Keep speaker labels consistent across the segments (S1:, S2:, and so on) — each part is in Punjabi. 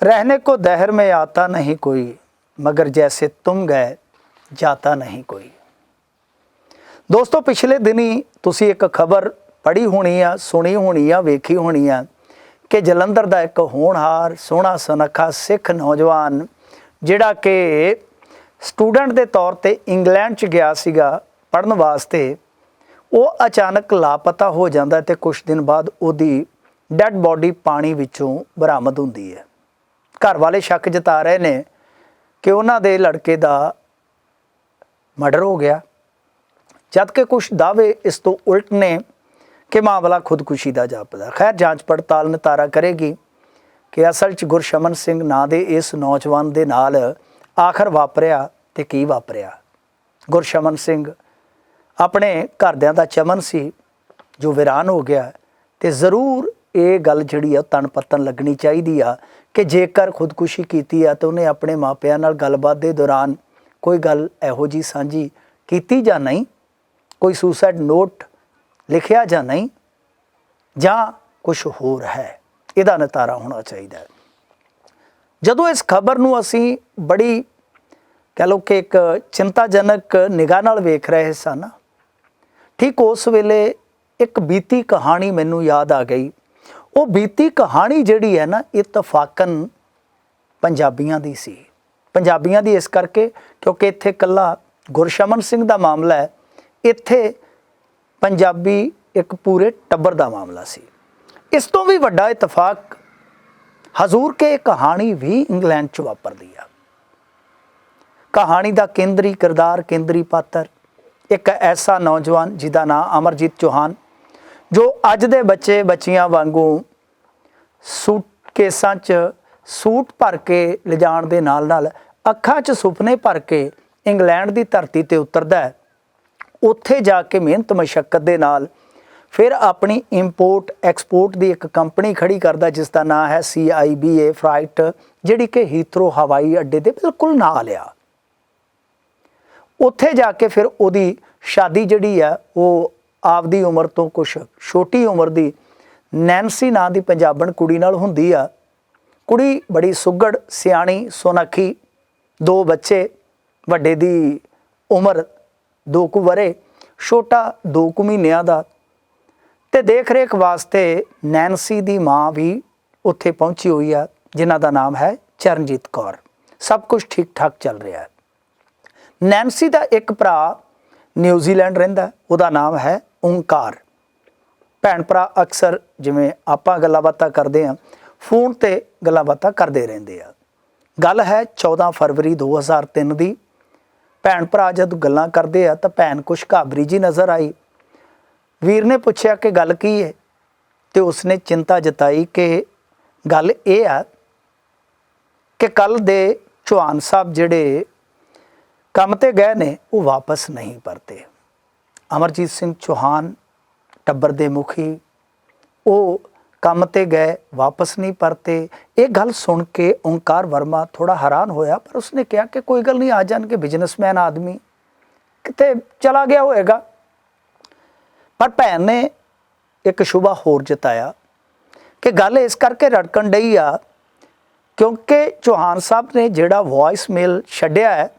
S1: रहने को दहर में आता नहीं कोई मगर जैसे तुम गए जाता नहीं ਕੋਈ ਦੋਸਤੋ ਪਿਛਲੇ ਦਿਨੀ ਤੁਸੀਂ ਇੱਕ ਖਬਰ ਪੜ੍ਹੀ ਹੋਣੀ ਆ ਸੁਣੀ ਹੋਣੀ ਆ ਵੇਖੀ ਹੋਣੀ ਆ ਕਿ ਜਲੰਧਰ ਦਾ ਇੱਕ ਹੋਣਹਾਰ ਸੋਹਣਾ ਸੁਨੱਖਾ ਸਿੱਖ ਨੌਜਵਾਨ ਜਿਹੜਾ ਕਿ ਸਟੂਡੈਂਟ ਦੇ ਤੌਰ ਤੇ ਇੰਗਲੈਂਡ ਚ ਗਿਆ ਸੀਗਾ ਪੜਨ ਵਾਸਤੇ ਉਹ ਅਚਾਨਕ ਲਾਪਤਾ ਹੋ ਜਾਂਦਾ ਤੇ ਕੁਝ ਦਿਨ ਬਾਅਦ ਉਹਦੀ ਡੈੱਡ ਬੋਡੀ ਪਾਣੀ ਵਿੱਚੋਂ ਬਰਾਮਦ ਹੁੰਦੀ ਹੈ ਘਰ ਵਾਲੇ ਸ਼ੱਕ ਜਤਾ ਰਹੇ ਨੇ ਕਿ ਉਹਨਾਂ ਦੇ ਲੜਕੇ ਦਾ ਮਰਡਰ ਹੋ ਗਿਆ। ਜਦ ਕਿ ਕੁਝ ਦਾਅਵੇ ਇਸ ਤੋਂ ਉਲਟ ਨੇ ਕਿ ਮਾਮਲਾ ਖੁਦਕੁਸ਼ੀ ਦਾ ਜਾਪਦਾ। ਖੈਰ, ਜਾਂਚ ਪੜਤਾਲ ਨਤਾਰਾ ਕਰੇਗੀ ਕਿ ਅਸਲ 'ਚ ਗੁਰਸ਼ਮਨ ਸਿੰਘ ਨਾਂ ਦੇ ਇਸ ਨੌਜਵਾਨ ਦੇ ਨਾਲ ਆਖਰ ਵਾਪਰਿਆ ਤੇ ਕੀ ਵਾਪਰਿਆ। ਗੁਰਸ਼ਮਨ ਸਿੰਘ ਆਪਣੇ ਘਰਦਿਆਂ ਦਾ ਚਮਨ ਸੀ, ਜੋ ਵਿਰਾਨ ਹੋ ਗਿਆ ਤੇ ਜ਼ਰੂਰ ਇਹ ਗੱਲ ਜਿਹੜੀ ਆ ਤਣ ਪਤਨ ਲੱਗਣੀ ਚਾਹੀਦੀ ਆ ਕਿ ਜੇਕਰ ਖੁਦਕੁਸ਼ੀ ਕੀਤੀ ਆ ਤਾਂ ਉਹਨੇ ਆਪਣੇ ਮਾਪਿਆਂ ਨਾਲ ਗੱਲਬਾਤ ਦੇ ਦੌਰਾਨ ਕੋਈ ਗੱਲ ਇਹੋ ਜੀ ਸਾਂਝੀ ਕੀਤੀ ਜਾਂ ਨਹੀਂ, ਕੋਈ ਸੁਸਾਈਡ ਨੋਟ ਲਿਖਿਆ ਜਾਂ ਨਹੀਂ, ਜਾਂ ਕੁਝ ਹੋਰ ਹੈ, ਇਹਦਾ ਨਤਾਰਾ ਹੋਣਾ ਚਾਹੀਦਾ ਹੈ। ਜਦੋਂ ਇਸ ਖਬਰ ਨੂੰ ਅਸੀਂ ਬੜੀ ਕਹ ਲਓ ਕਿ ਇੱਕ ਚਿੰਤਾਜਨਕ ਨਿਗਾਹ ਨਾਲ ਵੇਖ ਰਹੇ ਸਨ ਠੀਕ ਉਸ ਵੇਲੇ ਇੱਕ ਬੀਤੀ ਕਹਾਣੀ ਮੈਨੂੰ ਯਾਦ ਆ ਗਈ। ਉਹ ਬੀਤੀ ਕਹਾਣੀ ਜਿਹੜੀ ਹੈ ਨਾ, ਇਤਫਾਕਨ ਪੰਜਾਬੀਆਂ ਦੀ ਸੀ। ਪੰਜਾਬੀਆਂ ਦੀ ਇਸ ਕਰਕੇ ਕਿਉਂਕਿ ਇੱਥੇ ਕੱਲਾ ਗੁਰਸ਼ਮਨ ਸਿੰਘ ਦਾ ਮਾਮਲਾ ਹੈ, ਇੱਥੇ ਪੰਜਾਬੀ ਇੱਕ ਪੂਰੇ ਟੱਬਰ ਦਾ ਮਾਮਲਾ ਸੀ। ਇਸ ਤੋਂ ਵੀ ਵੱਡਾ ਇਤਫਾਕ ਹਜ਼ੂਰ ਕੇ ਕਹਾਣੀ ਵੀ ਇੰਗਲੈਂਡ 'ਚ ਵਾਪਰਦੀ ਆ। ਕਹਾਣੀ ਦਾ ਕੇਂਦਰੀ ਕਿਰਦਾਰ, ਕੇਂਦਰੀ ਪਾਤਰ, ਇੱਕ ਐਸਾ ਨੌਜਵਾਨ ਜਿਹਦਾ ਨਾਮ ਅਮਰਜੀਤ ਚੌਹਾਨ, ਜੋ ਅੱਜ ਦੇ ਬੱਚੇ ਬੱਚੀਆਂ ਵਾਂਗੂ ਸੂਟ ਕੇਸਾਂ 'ਚ ਸੂਟ ਭਰ ਕੇ ਲਿਜਾਣ ਦੇ ਨਾਲ ਨਾਲ ਅੱਖਾਂ 'ਚ ਸੁਪਨੇ ਭਰ ਕੇ ਇੰਗਲੈਂਡ ਦੀ ਧਰਤੀ ਤੇ ਉਤਰਦਾ ਹੈ। ਉੱਥੇ ਜਾ ਕੇ ਮਿਹਨਤ ਮਸ਼ੱਕਤ ਦੇ ਨਾਲ ਫਿਰ ਆਪਣੀ ਇੰਪੋਰਟ ਐਕਸਪੋਰਟ ਦੀ ਇੱਕ ਕੰਪਨੀ ਖੜੀ ਕਰਦਾ, ਜਿਸ ਦਾ ਨਾਮ ਹੈ CIBA ਫਰਾਈਟ ਜਿਹੜੀ ਕਿ ਹੀਥਰੋ ਹਵਾਈ ਅੱਡੇ ਦੇ ਬਿਲਕੁਲ ਨਾਲ ਆ। ਉੱਥੇ ਜਾ ਕੇ ਫਿਰ ਉਹਦੀ ਸ਼ਾਦੀ ਜਿਹੜੀ ਆ, ਉਹ ਆਪਦੀ ਉਮਰ ਤੋਂ ਕੁਝ ਛੋਟੀ ਉਮਰ ਦੀ ਨੈਂਸੀ ਨਾਂ ਦੀ ਪੰਜਾਬਣ ਕੁੜੀ ਨਾਲ ਹੁੰਦੀ ਆ। ਕੁੜੀ ਬੜੀ ਸੁੱਗੜ, ਸਿਆਣੀ, ਸੋਨਖੀ। ਦੋ ਬੱਚੇ, ਵੱਡੇ ਦੀ ਉਮਰ ਦੋ ਕੁ ਵਰੇ ਛੋਟਾ ਦੋ ਕੁ ਮਹੀਨਿਆਂ ਦਾ। ਤੇ ਦੇਖ ਰੇਖ ਵਾਸਤੇ ਨੈਂਸੀ ਦੀ ਮਾਂ ਵੀ ਉੱਥੇ ਪਹੁੰਚੀ ਹੋਈ ਆ, ਜਿਨ੍ਹਾਂ ਦਾ ਨਾਮ ਹੈ ਚਰਨਜੀਤ ਕੌਰ। ਸਭ ਕੁਝ ਠੀਕ ਠਾਕ ਚੱਲ ਰਿਹਾ ਹੈ। ਨੈਂਸੀ ਦਾ ਇੱਕ ਭਰਾ ਨਿਊਜ਼ੀਲੈਂਡ ਰਹਿੰਦਾ, ਉਹਦਾ ਨਾਮ ਹੈ ਓਂਕਾਰ। ਭੈਣ ਭਰਾ ਅਕਸਰ ਜਿਵੇਂ ਆਪਾਂ ਗੱਲਾਂ ਬਾਤਾਂ ਕਰਦੇ ਆ ਫੋਨ ਤੇ ਗੱਲਾਂ ਬਾਤਾਂ ਕਰਦੇ ਰਹਿੰਦੇ ਆ। ਗੱਲ ਹੈ 14 ਫਰਵਰੀ 2003 ਦੀ। ਭੈਣ ਭਰਾ ਜਦ ਗੱਲਾਂ ਕਰਦੇ ਆ ਤਾਂ ਭੈਣ ਕੁਛ ਘਾਬਰੀ ਜੀ ਨਜ਼ਰ ਆਈ। ਵੀਰ ਨੇ ਪੁੱਛਿਆ ਕਿ ਗੱਲ ਕੀ ਹੈ ਤੇ ਉਸਨੇ ਚਿੰਤਾ ਜਤਾਈ ਕਿ ਗੱਲ ਇਹ ਆ ਕਿ ਕੱਲ ਦੇ ਚੌਹਾਨ ਸਾਹਿਬ ਜਿਹੜੇ ਕੰਮ ਤੇ ਗਏ ਨੇ, ਉਹ ਵਾਪਸ ਨਹੀਂ ਪਰਤੇ। ਅਮਰਜੀਤ ਸਿੰਘ ਚੌਹਾਨ ਟੱਬਰ ਦੇ ਮੁਖੀ। ਉਹ ਕੰਮ ਤੇ ਗਏ, ਵਾਪਸ ਨਹੀਂ ਪਰਤੇ। ਇਹ ਗੱਲ ਸੁਣ ਕੇ ਓੰਕਾਰ ਵਰਮਾ ਥੋੜਾ ਹੈਰਾਨ ਹੋਇਆ, ਪਰ ਉਸਨੇ ਕਿਹਾ ਕਿ ਕੋਈ ਗੱਲ ਨਹੀਂ, ਆ ਜਾਣਗੇ ਬਿਜ਼ਨਸਮੈਨ ਆਦਮੀ। ਕਿਤੇ ਚਲਾ ਗਿਆ ਹੋਏਗਾ। ਪਰ ਭੈਣ ਨੇ ਇੱਕ ਸ਼ੁਭਾ ਹੋਰ ਜਤਾਇਆ ਕਿ ਗੱਲ ਇਸ ਕਰਕੇ ਰੜਕਣ ਡਈ ਆ ਕਿਉਂਕਿ ਚੌਹਾਨ ਸਾਹਿਬ ਨੇ ਜਿਹੜਾ ਵੌਇਸ ਮੇਲ ਛੱਡਿਆ ਹੈ,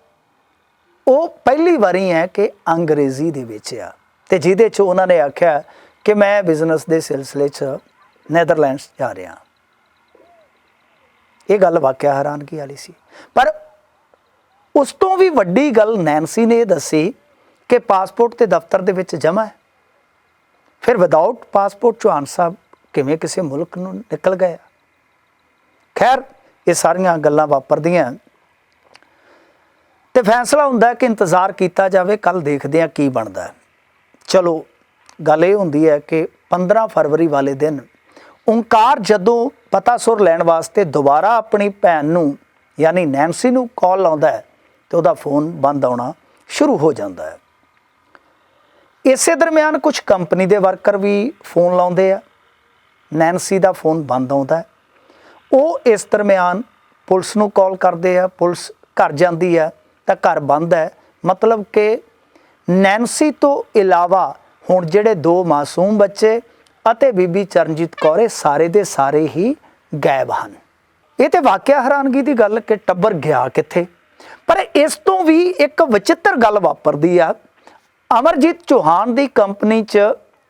S1: ਉਹ ਪਹਿਲੀ ਵਾਰੀ ਹੈ ਕਿ ਅੰਗਰੇਜ਼ੀ ਦੇ ਵਿੱਚ ਆ। ਤੇ ਜਿਹਦੇ 'ਚ ਉਹਨਾਂ ਨੇ ਆਖਿਆ ਕਿ ਮੈਂ ਬਿਜ਼ਨਸ ਦੇ ਸਿਲਸਿਲੇ 'ਚ ਨੈਦਰਲੈਂਡਸ ਜਾ ਰਿਹਾ ਇਹ ਗੱਲ ਵਾਕਿਆ ਹੈਰਾਨਗੀ ਵਾਲੀ ਸੀ। ਪਰ ਉਸ ਤੋਂ ਵੀ ਵੱਡੀ ਗੱਲ ਨੈਂਸੀ ਨੇ ਇਹ ਦੱਸੀ ਕਿ ਪਾਸਪੋਰਟ ਤੇ ਦਫ਼ਤਰ ਦੇ ਵਿੱਚ ਜਮ੍ਹਾਂ ਹੈ। ਫਿਰ ਵਿਦਆਊਟ ਪਾਸਪੋਰਟ ਚੌਹਾਨ ਸਾਹਿਬ ਕਿਵੇਂ ਕਿਸੇ ਮੁਲਕ ਨੂੰ ਨਿਕਲ ਗਏ ਖੈਰ, ਇਹ ਸਾਰੀਆਂ ਗੱਲਾਂ ਵਾਪਰਦੀਆਂ। ਤੇ ਫੈਸਲਾ ਹੁੰਦਾ ਕਿ ਇੰਤਜ਼ਾਰ ਕੀਤਾ ਜਾਵੇ ਕੱਲ ਦੇਖਦੇ ਹਾਂ ਕੀ ਬਣਦਾ ਚਲੋ, ਗੱਲ ਇਹ ਹੁੰਦੀ ਹੈ ਕਿ 15 ਫਰਵਰੀ ਵਾਲੇ ਦਿਨ ਓੰਕਾਰ ਜਦੋਂ ਪਤਾ ਸੁਰ ਲੈਣ ਵਾਸਤੇ ਦੁਬਾਰਾ ਆਪਣੀ ਭੈਣ ਨੂੰ, ਯਾਨੀ ਨੈਂਸੀ ਨੂੰ ਕਾਲ ਲਾਉਂਦਾ ਹੈ ਤੇ ਉਹਦਾ ਫੋਨ ਬੰਦ ਆਉਣਾ ਸ਼ੁਰੂ ਹੋ ਜਾਂਦਾ ਹੈ। ਇਸੇ ਦਰਮਿਆਨ ਕੁਝ ਕੰਪਨੀ ਦੇ ਵਰਕਰ ਵੀ ਫੋਨ ਲਾਉਂਦੇ ਆ। ਨੈਂਸੀ ਦਾ ਫੋਨ ਬੰਦ ਆਉਂਦਾ ਉਹ ਇਸ ਦਰਮਿਆਨ ਪੁਲਿਸ ਨੂੰ ਕਾਲ ਕਰਦੇ ਆ। ਪੁਲਿਸ ਘਰ ਜਾਂਦੀ ਹੈ ਤਾਂ ਘਰ ਬੰਦ ਹੈ। ਮਤਲਬ ਕਿ ਨੈਂਸੀ ਤੋਂ ਇਲਾਵਾ ਹੁਣ ਜਿਹੜੇ ਦੋ ਮਾਸੂਮ ਬੱਚੇ ਅਤੇ ਬੀਬੀ ਚਰਨਜੀਤ ਕੌਰ ਇਹ ਸਾਰੇ ਦੇ ਸਾਰੇ ਹੀ ਗਾਇਬ ਹਨ। ਇਹ ਤੇ ਵਾਕਿਆ ਹੈਰਾਨਗੀ ਦੀ ਗੱਲ ਕਿ ਟੱਬਰ ਗਿਆ ਕਿੱਥੇ? ਪਰ ਇਸ ਤੋਂ ਵੀ ਇੱਕ ਵਿਚਿੱਤਰ ਗੱਲ ਵਾਪਰਦੀ ਆ। ਅਮਰਜੀਤ ਚੌਹਾਨ ਦੀ ਕੰਪਨੀ 'ਚ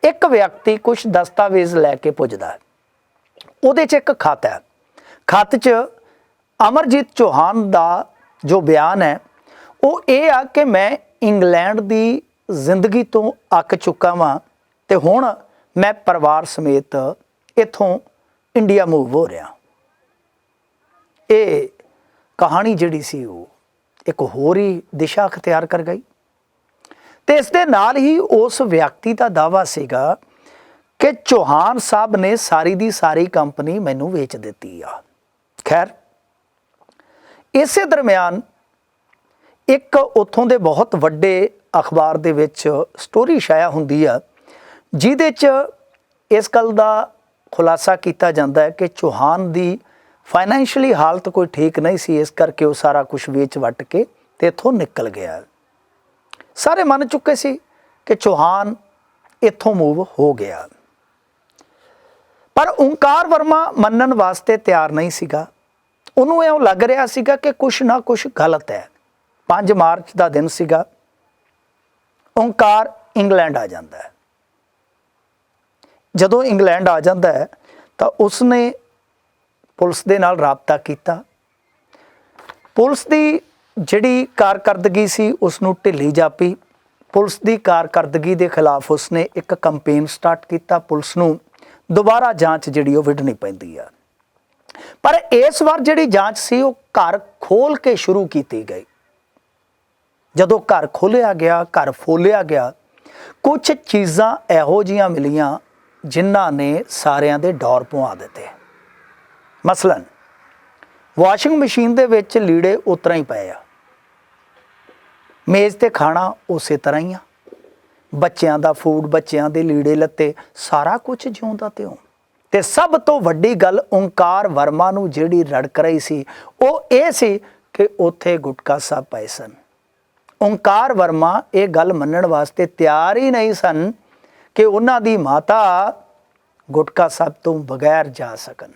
S1: ਇੱਕ ਵਿਅਕਤੀ ਕੁਝ ਦਸਤਾਵੇਜ਼ ਲੈ ਕੇ ਪੁੱਜਦਾ ਹੈ। ਉਹਦੇ 'ਚ ਇੱਕ ਖਤ ਹੈ। ਖਤ 'ਚ ਅਮਰਜੀਤ ਚੌਹਾਨ ਦਾ ਜੋ ਬਿਆਨ ਹੈ, ਉਹ ਇਹ ਆ ਕਿ ਮੈਂ ਇੰਗਲੈਂਡ ਦੀ ਜ਼ਿੰਦਗੀ ਤੋਂ ਅੱਕ ਚੁੱਕਾ ਵਾਂ ਤੇ ਹੁਣ ਮੈਂ ਪਰਿਵਾਰ ਸਮੇਤ ਇੱਥੋਂ ਇੰਡੀਆ ਮੂਵ ਹੋ ਰਿਹਾ। ਇਹ ਕਹਾਣੀ ਜਿਹੜੀ ਸੀ ਉਹ ਇੱਕ ਹੋਰ ਹੀ ਦਿਸ਼ਾ ਅਖਤਿਆਰ ਕਰ ਗਈ। ਤੇ ਇਸ ਦੇ ਨਾਲ ਹੀ ਉਸ ਵਿਅਕਤੀ ਦਾ ਦਾਵਾ ਸੀਗਾ ਕਿ ਚੌਹਾਨ ਸਾਹਿਬ ਨੇ ਸਾਰੀ ਦੀ ਸਾਰੀ ਕੰਪਨੀ ਮੈਨੂੰ ਵੇਚ ਦਿੱਤੀ ਆ। ਖੈਰ, ਇਸੇ ਦਰਮਿਆਨ ਇੱਕ ਉੱਥੋਂ ਦੇ ਬਹੁਤ ਵੱਡੇ ਅਖਬਾਰ ਦੇ ਵਿੱਚ ਸਟੋਰੀ ਛਾਇਆ ਹੁੰਦੀ ਆ, ਜਿਹਦੇ 'ਚ ਇਸ ਗੱਲ ਦਾ ਖੁਲਾਸਾ ਕੀਤਾ ਜਾਂਦਾ ਹੈ ਕਿ ਚੌਹਾਨ ਦੀ ਫਾਈਨੈਂਸ਼ੀਅਲੀ ਹਾਲਤ ਕੋਈ ਠੀਕ ਨਹੀਂ ਸੀ, ਇਸ ਕਰਕੇ ਉਹ ਸਾਰਾ ਕੁਝ ਵੇਚ ਵੱਟ ਕੇ ਤੇ ਇੱਥੋਂ ਨਿਕਲ ਗਿਆ। ਸਾਰੇ ਮੰਨ ਚੁੱਕੇ ਸੀ ਕਿ ਚੌਹਾਨ ਇੱਥੋਂ ਮੂਵ ਹੋ ਗਿਆ। ਪਰ ਓਂਕਾਰ ਵਰਮਾ ਮੰਨਣ ਵਾਸਤੇ ਤਿਆਰ ਨਹੀਂ ਸੀਗਾ। ਉਹਨੂੰ ਇਉਂ ਲੱਗ ਰਿਹਾ ਸੀਗਾ ਕਿ ਕੁਛ ਨਾ ਕੁਛ ਗਲਤ ਹੈ। 5 ਮਾਰਚ ਦਾ ਦਿਨ ਸੀਗਾ, ਓਂਕਾਰ ਇੰਗਲੈਂਡ ਆ ਜਾਂਦਾ ਹੈ। ਜਦੋਂ ਇੰਗਲੈਂਡ ਆ ਜਾਂਦਾ ਹੈ, ਤਾਂ ਉਸਨੇ ਪੁਲਿਸ ਦੇ ਨਾਲ ਰਾਬਤਾ ਕੀਤਾ। ਪੁਲਿਸ ਦੀ ਜਿਹੜੀ ਕਾਰਕਰਦਗੀ ਸੀ ਉਸ ਨੂੰ ਢਿੱਲੀ ਜਾਪੀ। ਪੁਲਿਸ ਦੀ ਕਾਰਕਰਦਗੀ ਦੇ ਖਿਲਾਫ ਉਸਨੇ ਇੱਕ ਕੈਂਪੇਨ ਸਟਾਰਟ ਕੀਤਾ। ਪੁਲਿਸ ਨੂੰ ਦੁਬਾਰਾ ਜਾਂਚ ਜਿਹੜੀ ਉਹ ਵਿਢਣੀ ਪੈਂਦੀ ਆ। ਪਰ ਇਸ ਵਾਰ ਜਿਹੜੀ ਜਾਂਚ ਸੀ, ਉਹ ਘਰ ਖੋਲ ਕੇ ਸ਼ੁਰੂ ਕੀਤੀ ਗਈ। ਜਦੋਂ ਘਰ ਖੋਲਿਆ ਗਿਆ, ਘਰ ਫੋਲਿਆ ਗਿਆ ਕੁਝ ਚੀਜ਼ਾਂ ਇਹੋ ਜੀਆਂ ਮਿਲੀਆਂ ਜਿਨ੍ਹਾਂ ਨੇ ਸਾਰਿਆਂ ਦੇ ਡੌਰ ਪਵਾ ਦਿੱਤੇ। ਮਸਲਨ, ਵਾਸ਼ਿੰਗ ਮਸ਼ੀਨ ਦੇ ਵਿੱਚ ਲੀੜੇ ਉਤਰਾ ਹੀ ਪਏ ਆ। ਮੇਜ਼ ਤੇ ਖਾਣਾ ਉਸੇ ਤਰ੍ਹਾਂ ਹੀ ਆ। ਬੱਚਿਆਂ ਦਾ ਫੂਡ, ਬੱਚਿਆਂ ਦੇ ਲੀੜੇ ਲੱਤੇ, ਸਾਰਾ ਕੁਝ ਜਿਉਂਦਾ ਤਿਉਂ ਤੇ ਸਭ ਤੋਂ ਵੱਡੀ ਗੱਲ ਓਂਕਾਰ ਵਰਮਾ ਨੂੰ ਜਿਹੜੀ ਰੜਕ ਰਹੀ ਸੀ, ਉਹ ਇਹ ਸੀ ਕਿ ਉੱਥੇ ਗੁਟਕਾ ਸਾਹਿਬ ਪਏ ਸਨ। ਓਂਕਾਰ ਵਰਮਾ ਇਹ ਗੱਲ ਮੰਨਣ ਵਾਸਤੇ ਤਿਆਰ ਹੀ ਨਹੀਂ ਸਨ ਕਿ ਉਹਨਾਂ ਦੀ ਮਾਤਾ ਗੁਟਕਾ ਸਾਹਿਬ ਤੋਂ ਬਗੈਰ ਜਾ ਸਕਣ।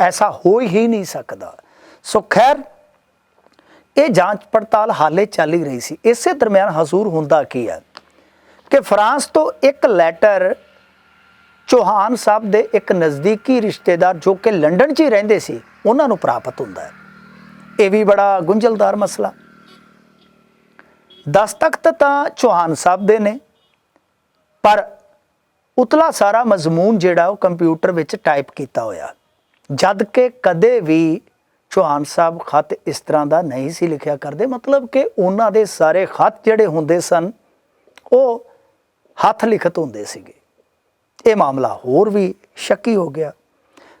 S1: ਐਸਾ ਹੋ ਹੀ ਨਹੀਂ ਸਕਦਾ। ਸੋ ਖੈਰ, ਇਹ ਜਾਂਚ ਪੜਤਾਲ ਹਾਲੇ ਚੱਲ ਹੀ ਰਹੀ ਸੀ। ਇਸੇ ਦਰਮਿਆਨ ਹਜ਼ੂਰ ਹੁੰਦਾ ਕੀ ਹੈ ਕਿ ਫਰਾਂਸ ਤੋਂ ਇੱਕ ਲੈਟਰ ਚੌਹਾਨ ਸਾਹਿਬ ਦੇ ਇੱਕ ਨਜ਼ਦੀਕੀ ਰਿਸ਼ਤੇਦਾਰ ਜੋ ਕਿ ਲੰਡਨ 'ਚ ਹੀ ਰਹਿੰਦੇ ਸੀ, ਉਹਨਾਂ ਨੂੰ ਪ੍ਰਾਪਤ ਹੁੰਦਾ ਹੈ। ਇਹ ਵੀ ਬੜਾ ਗੁੰਝਲਦਾਰ ਮਸਲਾ। ਦਸਤਖਤ ਤਾਂ ਚੌਹਾਨ ਸਾਹਿਬ ਦੇ ਨੇ, ਪਰ ਉਤਲਾ ਸਾਰਾ ਮਜ਼ਮੂਨ ਜਿਹੜਾ ਉਹ ਕੰਪਿਊਟਰ ਵਿੱਚ ਟਾਈਪ ਕੀਤਾ ਹੋਇਆ। ਜਦ ਕਿ ਕਦੇ ਵੀ ਚੌਹਾਨ ਸਾਹਿਬ ਖਤ ਇਸ ਤਰ੍ਹਾਂ ਦਾ ਨਹੀਂ ਸੀ ਲਿਖਿਆ ਕਰਦੇ, ਮਤਲਬ ਕਿ ਉਹਨਾਂ ਦੇ ਸਾਰੇ ਖਤ ਜਿਹੜੇ ਹੁੰਦੇ ਸਨ, ਉਹ ਹੱਥ ਲਿਖਤ ਹੁੰਦੇ ਸੀਗੇ। ਇਹ ਮਾਮਲਾ ਹੋਰ ਵੀ ਸ਼ੱਕੀ ਹੋ ਗਿਆ।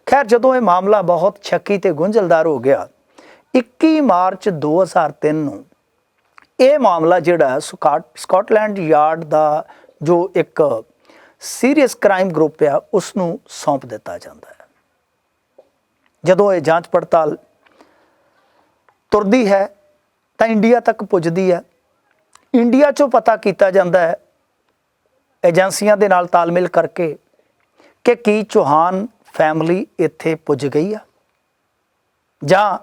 S1: ਖੈਰ, ਜਦੋਂ ਇਹ ਮਾਮਲਾ ਬਹੁਤ ਸ਼ੱਕੀ ਤੇ ਗੁੰਝਲਦਾਰ ਹੋ ਗਿਆ 21 ਮਾਰਚ 2003 ਨੂੰ ਇਹ ਮਾਮਲਾ ਜਿਹੜਾ ਸਕਾਟ, ਸਕਾਟਲੈਂਡ ਯਾਰਡ ਦਾ ਜੋ ਇੱਕ ਸੀਰੀਅਸ ਕ੍ਰਾਈਮ ਗਰੁੱਪ ਆ ਉਸ ਨੂੰ ਸੌਂਪ ਦਿੱਤਾ ਜਾਂਦਾ ਹੈ। ਜਦੋਂ ਇਹ ਜਾਂਚ ਪੜਤਾਲ ਤੁਰਦੀ ਹੈ, ਤਾਂ ਇੰਡੀਆ ਤੱਕ ਪੁੱਜਦੀ ਹੈ। ਇੰਡੀਆ 'ਚੋਂ ਪਤਾ ਕੀਤਾ ਜਾਂਦਾ ਹੈ, ਏਜੰਸੀਆਂ ਦੇ ਨਾਲ ਤਾਲਮੇਲ ਕਰਕੇ ਕਿ ਕੀ ਚੌਹਾਨ ਫੈਮਿਲੀ ਇੱਥੇ ਪੁੱਜ ਗਈ ਆ। ਜਾਂ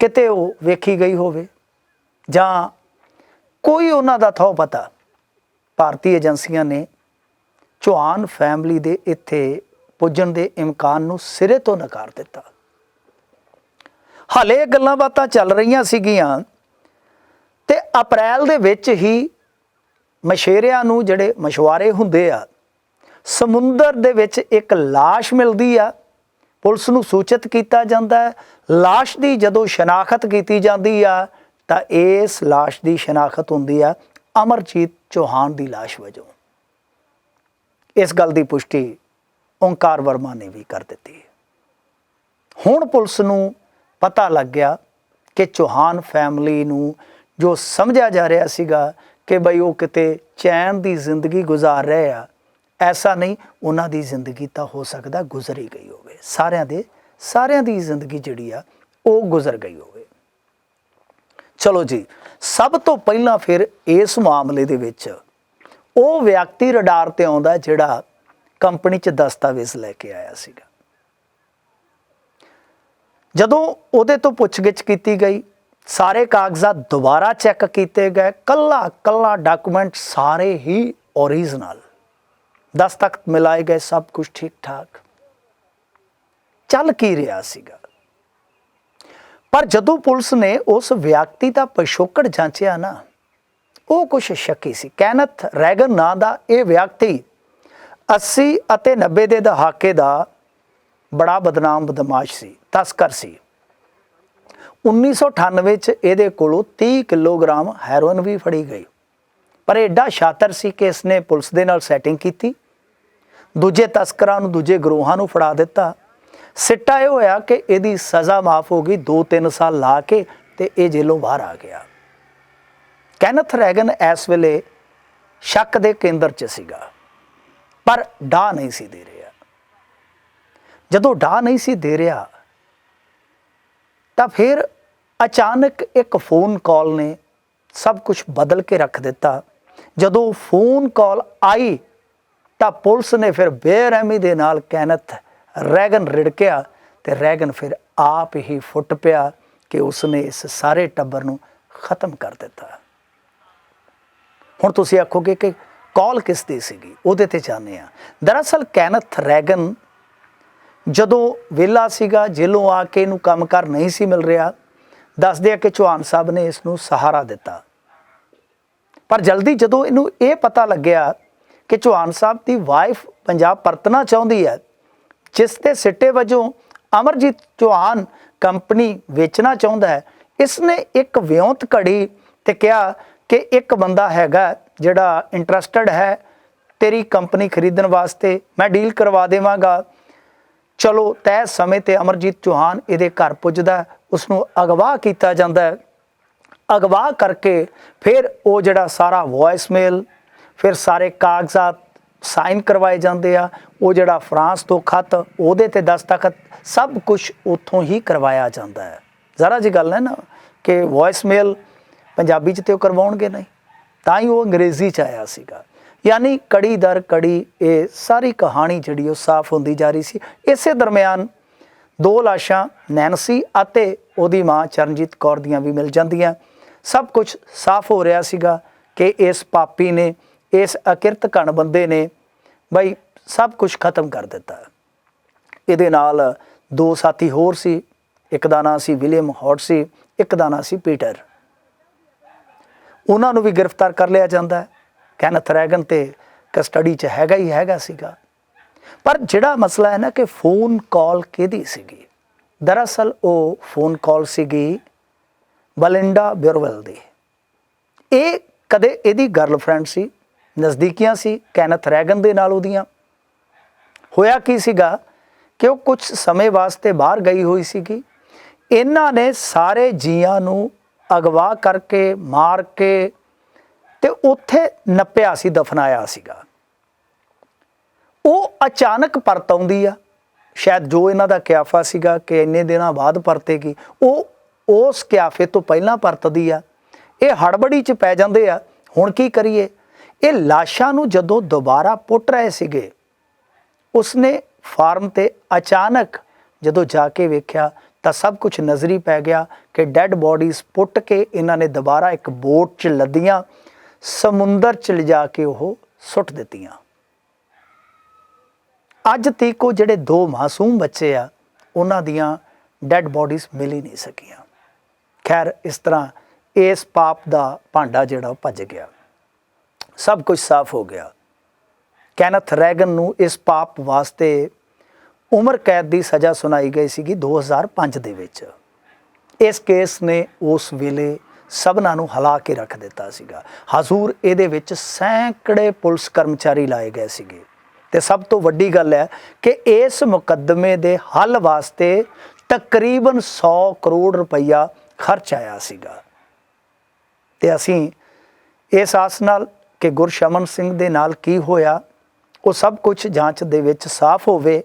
S1: ਕਿਤੇ ਉਹ ਵੇਖੀ ਗਈ ਹੋਵੇ, ਜਾਂ ਕੋਈ ਉਹਨਾਂ ਦਾ ਥੋ ਪਤਾ ਭਾਰਤੀ ਏਜੰਸੀਆਂ ਨੇ ਚੌਹਾਨ ਫੈਮਿਲੀ ਦੇ ਇੱਥੇ ਪੁੱਜਣ ਦੇ ਇਮਕਾਨ ਨੂੰ ਸਿਰੇ ਤੋਂ ਨਕਾਰ ਦਿੱਤਾ ਹਾਲੇ ਇਹ ਗੱਲਾਂ ਬਾਤਾਂ ਚੱਲ ਰਹੀਆਂ ਸੀਗੀਆਂ ਤੇ ਅਪ੍ਰੈਲ ਦੇ ਵਿੱਚ ਹੀ ਮਸ਼ੇਰਿਆਂ ਨੂੰ ਜਿਹੜੇ ਮਸ਼ਵਾਰੇ ਹੁੰਦੇ ਆ ਸਮੁੰਦਰ ਦੇ ਵਿੱਚ ਇੱਕ লাশ ਮਿਲਦੀ ਆ ਪੁਲਿਸ ਨੂੰ ਸੂਚਿਤ ਕੀਤਾ ਜਾਂਦਾ ਹੈ লাশ ਦੀ ਜਦੋਂ ਸ਼ਨਾਖਤ ਕੀਤੀ ਜਾਂਦੀ ਆ ਤਾਂ ਇਸ লাশ ਦੀ ਸ਼ਨਾਖਤ ਹੁੰਦੀ ਆ ਅਮਰਜੀਤ ਚੌਹਾਨ ਦੀ লাশ ਵਜੋਂ ਇਸ ਗੱਲ ਦੀ ਪੁਸ਼ਟੀ ਓਂਕਾਰ ਵਰਮਾ ਨੇ ਵੀ ਕਰ ਦਿੱਤੀ ਹੁਣ ਪੁਲਿਸ ਨੂੰ ਪਤਾ ਲੱਗ ਗਿਆ ਕਿ ਚੌਹਾਨ ਫੈਮਿਲੀ ਨੂੰ ਜੋ ਸਮਝਿਆ ਜਾ ਰਿਹਾ ਸੀਗਾ ਕਿ ਬਈ ਉਹ ਕਿਤੇ ਚੈਨ ਦੀ ਜ਼ਿੰਦਗੀ ਗੁਜ਼ਾਰ ਰਹੇ ਆ ਐਸਾ ਨਹੀਂ ਉਹਨਾਂ ਦੀ ਜ਼ਿੰਦਗੀ ਤਾਂ ਹੋ ਸਕਦਾ ਗੁਜ਼ਰ ਹੀ ਗਈ ਹੋਵੇ ਸਾਰਿਆਂ ਦੇ ਸਾਰਿਆਂ ਦੀ ਜ਼ਿੰਦਗੀ ਜਿਹੜੀ ਆ ਉਹ ਗੁਜ਼ਰ ਗਈ ਹੋਵੇ ਚਲੋ ਜੀ, ਸਭ ਤੋਂ ਪਹਿਲਾਂ ਫਿਰ ਇਸ ਮਾਮਲੇ ਦੇ ਵਿੱਚ ਉਹ ਵਿਅਕਤੀ ਰਡਾਰ ਤੇ ਆਉਂਦਾ ਜਿਹੜਾ ਕੰਪਨੀ 'ਚ ਦਸਤਾਵੇਜ਼ ਲੈ ਕੇ ਆਇਆ ਸੀਗਾ। ਜਦੋਂ ਉਹਦੇ ਤੋਂ ਪੁੱਛਗਿੱਛ ਕੀਤੀ ਗਈ, ਸਾਰੇ ਕਾਗਜ਼ਾਤ ਦੁਬਾਰਾ ਚੈੱਕ ਕੀਤੇ ਗਏ, ਕੱਲਾ ਕੱਲਾ ਡਾਕੂਮੈਂਟ ਸਾਰੇ ਹੀ ਓਰੀਜਨਲ ਦਸਤਖਤ ਮਿਲਾਏ ਗਏ, ਸਭ ਕੁਝ ਠੀਕ ਠਾਕ ਚੱਲ ਕੀ ਰਿਹਾ ਸੀਗਾ? ਪਰ ਜਦੋਂ ਪੁਲਿਸ ਨੇ ਉਸ ਵਿਅਕਤੀ ਦਾ ਪਿਛੋਕੜ ਜਾਂਚਿਆ ਨਾ, ਉਹ ਕੁਝ ਸ਼ੱਕੀ ਸੀ। ਕੈਨਥ ਰੈਗਨ ਨਾਂ ਦਾ ਇਹ ਵਿਅਕਤੀ 80 ਅਤੇ 90 ਦੇ ਦਹਾਕੇ ਦਾ ਬੜਾ ਬਦਨਾਮ, ਬਦਮਾਸ਼ ਸੀ, ਤਸਕਰ ਸੀ। 1998 ਚ ਇਹਦੇ ਕੋਲੋਂ 30 ਕਿਲੋਗ੍ਰਾਮ ਹੈਰੋਇਨ ਵੀ ਫੜੀ ਗਈ। ਪਰ ਐਡਾ ਸ਼ਾਤਰ ਸੀ ਕਿ ਇਸਨੇ ਪੁਲਿਸ ਦੇ ਨਾਲ ਸੈਟਿੰਗ ਕੀਤੀ, ਦੂਜੇ ਤਸਕਰਾਂ ਨੂੰ ਦੂਜੇ ਗਰੋਹਾਂ ਨੂੰ ਫੜਾ ਦਿੱਤਾ ਸਿੱਟਾ ਇਹ ਹੋਇਆ ਕਿ ਇਹਦੀ ਸਜ਼ਾ ਮਾਫ ਹੋ ਗਈ 2-3 ਸਾਲ ਲਾ ਕੇ ਤੇ ਇਹ ਜੇਲੋਂ ਬਾਹਰ ਆ ਗਿਆ। ਕੈਨਥ ਰੈਗਨ ਇਸ ਵੇਲੇ ਸ਼ੱਕ ਦੇ ਕੇਂਦਰ 'ਚ ਸੀਗਾ, ਪਰ ਡਾ ਨਹੀਂ ਸੀ ਦੇ ਰਿਹਾ। ਜਦੋਂ ਡਾ ਨਹੀਂ ਸੀ ਦੇ ਰਿਹਾ, ਤਾਂ ਫਿਰ ਅਚਾਨਕ ਇੱਕ ਫੋਨ ਕਾਲ ਨੇ ਸਭ ਕੁਝ ਬਦਲ ਕੇ ਰੱਖ ਦਿੱਤਾ। ਜਦੋਂ ਫੋਨ ਕਾਲ ਆਈ, ਤਾਂ ਪੁਲਿਸ ਨੇ ਫਿਰ ਬੇਰਹਿਮੀ ਦੇ ਨਾਲ ਕੈਨਥ ਰੈਗਨ ਰਿੜਕਿਆ ਤੇ ਰੈਗਨ ਫਿਰ ਆਪ ਹੀ ਫੁੱਟ ਪਿਆ ਕਿ ਉਸਨੇ ਇਸ ਸਾਰੇ ਟੱਬਰ ਨੂੰ ਖਤਮ ਕਰ ਦਿੱਤਾ। ਹੁਣ ਤੁਸੀਂ ਆਖੋਗੇ ਕਿ ਕਾਲ ਕਿਸ ਦੀ ਸੀਗੀ? ਉਹਦੇ ਤੇ ਜਾਣੇ ਆ ਦਰਅਸਲ ਕੈਨਥ ਰੈਗਨ ਜਦੋਂ ਵਿਲਾ ਸੀਗਾ ਜੇਲੋਂ ਆ ਕੇ ਇਹਨੂੰ ਕੰਮ ਕਰ ਨਹੀਂ ਸੀ ਮਿਲ ਰਿਹਾ, ਦੱਸਦੇ ਆ ਕਿ ਚੌਹਾਨ ਸਾਹਿਬ ਨੇ ਇਸ ਨੂੰ ਸਹਾਰਾ ਦਿੱਤਾ। ਪਰ ਜਲਦੀ ਜਦੋਂ ਇਹਨੂੰ ਇਹ ਪਤਾ ਲੱਗਿਆ ਕਿ ਚੌਹਾਨ ਸਾਹਿਬ ਦੀ ਵਾਈਫ ਪੰਜਾਬ ਪਰਤਣਾ ਚਾਹੁੰਦੀ ਹੈ ਜਿਸ ਦੇ ਸਿੱਟੇ ਵਜੋਂ ਅਮਰਜੀਤ ਚੌਹਾਨ ਕੰਪਨੀ ਵੇਚਣਾ ਚਾਹੁੰਦਾ ਹੈ ਇਸ ਨੇ ਇੱਕ ਵਿਉਂਤ ਘੜੀ ਤੇ ਕਿਹਾ ਕਿ ਇੱਕ ਬੰਦਾ ਹੈਗਾ ਜਿਹੜਾ ਇੰਟਰਸਟਡ ਹੈ, ਤੇਰੀ ਕੰਪਨੀ ਖਰੀਦਣ ਵਾਸਤੇ ਮੈਂ ਡੀਲ ਕਰਵਾ ਦੇਵਾਂਗਾ। ਚਲੋ ਤੈਅ ਸਮੇਂ ਤੇ ਅਮਰਜੀਤ ਚੌਹਾਨ ਇਹਦੇ ਘਰ ਪੁੱਜਦਾ ਉਸ ਨੂੰ ਅਗਵਾ ਕੀਤਾ ਜਾਂਦਾ ਹੈ। ਅਗਵਾ ਕਰਕੇ ਫਿਰ ਉਹ ਜਿਹੜਾ ਸਾਰਾ ਵੌਇਸਮੇਲ ਫਿਰ ਸਾਰੇ ਕਾਗਜ਼ਾਤ ਸਾਈਨ ਕਰਵਾਏ ਜਾਂਦੇ ਆ, ਉਹ ਜਿਹੜਾ ਫਰਾਂਸ ਤੋਂ ਖਤ, ਉਹਦੇ ਤੇ ਦਸਤਖਤ, ਸਭ ਕੁਝ ਉੱਥੋਂ ਹੀ ਕਰਵਾਇਆ ਜਾਂਦਾ ਹੈ। ਜ਼ਰਾ ਜੀ ਗੱਲ ਹੈ ਨਾ ਕਿ ਵੌਇਸਮੇਲ ਪੰਜਾਬੀ ਚ ਤੇ ਉਹ ਕਰਵਾਉਣਗੇ ਨਹੀਂ, ਤਾਂ ਹੀ ਉਹ ਅੰਗਰੇਜ਼ੀ ਚ ਆਇਆ ਸੀਗਾ। ਯਾਨੀ ਕੜੀ ਦਰ ਕੜੀ ਇਹ ਸਾਰੀ ਕਹਾਣੀ ਜਿਹੜੀ ਉਹ ਸਾਫ਼ ਹੁੰਦੀ ਜਾ ਰਹੀ ਸੀ। ਇਸੇ ਦਰਮਿਆਨ ਦੋ ਲਾਸ਼ਾਂ, ਨੈਨਸੀ ਅਤੇ ਉਹਦੀ ਮਾਂ ਚਰਨਜੀਤ ਕੌਰ ਦੀਆਂ ਵੀ ਮਿਲ ਜਾਂਦੀਆਂ। ਸਭ ਕੁਝ ਸਾਫ਼ ਹੋ ਰਿਹਾ ਸੀਗਾ ਕਿ ਇਸ ਪਾਪੀ ਨੇ ਇਸ ਅਕਿਰਤ ਘਣ ਬੰਦੇ ਨੇ ਬਈ ਸਭ ਕੁਝ ਖਤਮ ਕਰ ਦਿੱਤਾ। ਇਹਦੇ ਨਾਲ ਦੋ ਸਾਥੀ ਹੋਰ ਸੀ, ਇੱਕ ਦਾ ਨਾਂ ਸੀ ਵਿਲੀਅਮ ਹੌਟ ਸੀ, ਇੱਕ ਦਾ ਨਾਂ ਸੀ ਪੀਟਰ। ਉਹਨਾਂ ਨੂੰ ਵੀ ਗ੍ਰਿਫਤਾਰ ਕਰ ਲਿਆ ਜਾਂਦਾ ਹੈ। ਕੈਨਥ ਰੈਗਨ ਤੇ ਕਸਟਡੀ 'ਚ ਹੈਗਾ ਹੀ ਹੈਗਾ ਸੀਗਾ। ਪਰ ਜਿਹੜਾ ਮਸਲਾ ਹੈ ਨਾ ਕਿ ਫੋਨ ਕਾਲ ਕਿਹਦੀ ਸੀਗੀ? ਦਰਅਸਲ ਉਹ ਫੋਨ ਕਾਲ ਸੀਗੀ ਬਲਿੰਡਾ ਬਿਰਵਲ ਦੀ। ਇਹ ਕਦੇ ਇਹਦੀ ਗਰਲਫ੍ਰੈਂਡ ਸੀ? ਨਜ਼ਦੀਕੀਆਂ ਸੀ, ਕੈਨਥ ਰੈਗਨ ਦੇ ਨਾਲ ਉਹਦੀਆਂ। ਹੋਇਆ ਕੀ ਸੀਗਾ ਕਿ ਉਹ ਕੁਝ ਸਮੇਂ ਵਾਸਤੇ ਬਾਹਰ ਗਈ ਹੋਈ ਸੀਗੀ। ਇਹਨਾਂ ਨੇ ਸਾਰੇ ਜੀਆਂ ਨੂੰ ਅਗਵਾ ਕਰਕੇ, ਮਾਰ ਕੇ ਤੇ ਉੱਥੇ ਨੱਪਿਆ ਸੀ, ਦਫਨਾਇਆ ਸੀਗਾ। ਉਹ ਅਚਾਨਕ ਪਰਤ ਆਉਂਦੀ ਆ। ਸ਼ਾਇਦ ਜੋ ਇਹਨਾਂ ਦਾ ਕਿਆਫਾ ਸੀਗਾ ਕਿ ਇੰਨੇ ਦਿਨਾਂ ਬਾਅਦ ਪਰਤੇਗੀ, ਉਹ ਉਸ ਕਿਆਫੇ ਤੋਂ ਪਹਿਲਾਂ ਪਰਤਦੀ ਆ। ਇਹ ਹੜਬੜੀ ਚ ਪੈ ਜਾਂਦੇ ਆ। ਹੁਣ ਕੀ ਕਰੀਏ? ਇਹ ਲਾਸ਼ਾਂ ਨੂੰ ਜਦੋਂ ਦੁਬਾਰਾ ਪੁੱਟ ਰਹੇ ਸੀਗੇ, ਉਸਨੇ ਫਾਰਮ ਤੇ ਅਚਾਨਕ ਜਦੋਂ ਜਾ ਕੇ ਵੇਖਿਆ ਤਾਂ ਸਭ ਕੁਝ ਨਜ਼ਰੀ ਪੈ ਗਿਆ ਕਿ ਡੈੱਡ ਬੋਡੀਜ਼ ਪੁੱਟ ਕੇ ਇਹਨਾਂ ਨੇ ਦੁਬਾਰਾ ਇੱਕ ਬੋਟ 'ਚ ਲੱਦੀਆਂ, ਸਮੁੰਦਰ 'ਚ ਲਿਜਾ ਕੇ ਉਹ ਸੁੱਟ ਦਿੱਤੀਆਂ। ਅੱਜ ਤੱਕ ਉਹ ਜਿਹੜੇ ਦੋ ਮਾਸੂਮ ਬੱਚੇ ਆ, ਉਹਨਾਂ ਦੀਆਂ ਡੈੱਡ ਬੋਡੀਜ਼ ਮਿਲ ਹੀ ਨਹੀਂ ਸਕੀਆਂ। ਖੈਰ, ਇਸ ਤਰ੍ਹਾਂ ਇਸ ਪਾਪ ਦਾ ਭਾਂਡਾ ਜਿਹੜਾ ਉਹ ਭੱਜ ਗਿਆ। ਸਭ ਕੁਝ ਸਾਫ਼ ਹੋ ਗਿਆ। ਕੈਨਥ ਰੈਗਨ ਨੂੰ ਇਸ ਪਾਪ ਵਾਸਤੇ ਉਮਰ ਕੈਦ ਦੀ ਸਜ਼ਾ ਸੁਣਾਈ ਗਈ ਸੀਗੀ 2005 ਦੇ ਵਿੱਚ। ਇਸ ਕੇਸ ਨੇ ਉਸ ਵੇਲੇ ਸਭਨਾਂ ਨੂੰ ਹਿਲਾ ਕੇ ਰੱਖ ਦਿੱਤਾ ਸੀਗਾ। ਹਜ਼ੂਰ ਇਹਦੇ ਵਿੱਚ ਸੈਂਕੜੇ ਪੁਲਿਸ ਕਰਮਚਾਰੀ ਲਾਏ ਗਏ ਸੀਗੇ। ਤੇ ਸਭ ਤੋਂ ਵੱਡੀ ਗੱਲ ਹੈ ਕਿ ਇਸ ਮੁਕੱਦਮੇ ਦੇ ਹੱਲ ਵਾਸਤੇ ਤਕਰੀਬਨ 100 ਕਰੋੜ ਰੁਪਈਆ ਖਰਚ ਆਇਆ ਸੀਗਾ। ਤੇ ਅਸੀਂ ਇਸ ਆਸ ਨਾਲ ਕਿ ਗੁਰਸ਼ਮਨ ਸਿੰਘ ਦੇ ਨਾਲ ਕੀ ਹੋਇਆ, ਉਹ ਸਭ ਕੁਝ ਜਾਂਚ ਦੇ ਵਿੱਚ ਸਾਫ਼ ਹੋਵੇ,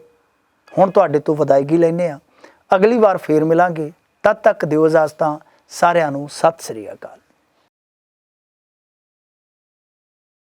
S1: ਹੁਣ ਤੁਹਾਡੇ ਤੋਂ ਵਿਦਾਇਗੀ ਲੈਨੇ ਆ ਅਗਲੀ ਵਾਰ ਫੇਰ ਮਿਲਾਂਗੇ। ਤਦ ਤੱਕ ਦਿਓ ਇਜਾਜ਼ਤਾਂ, ਸਾਰਿਆਂ ਨੂੰ ਸਤਿ ਸ੍ਰੀ ਅਕਾਲ।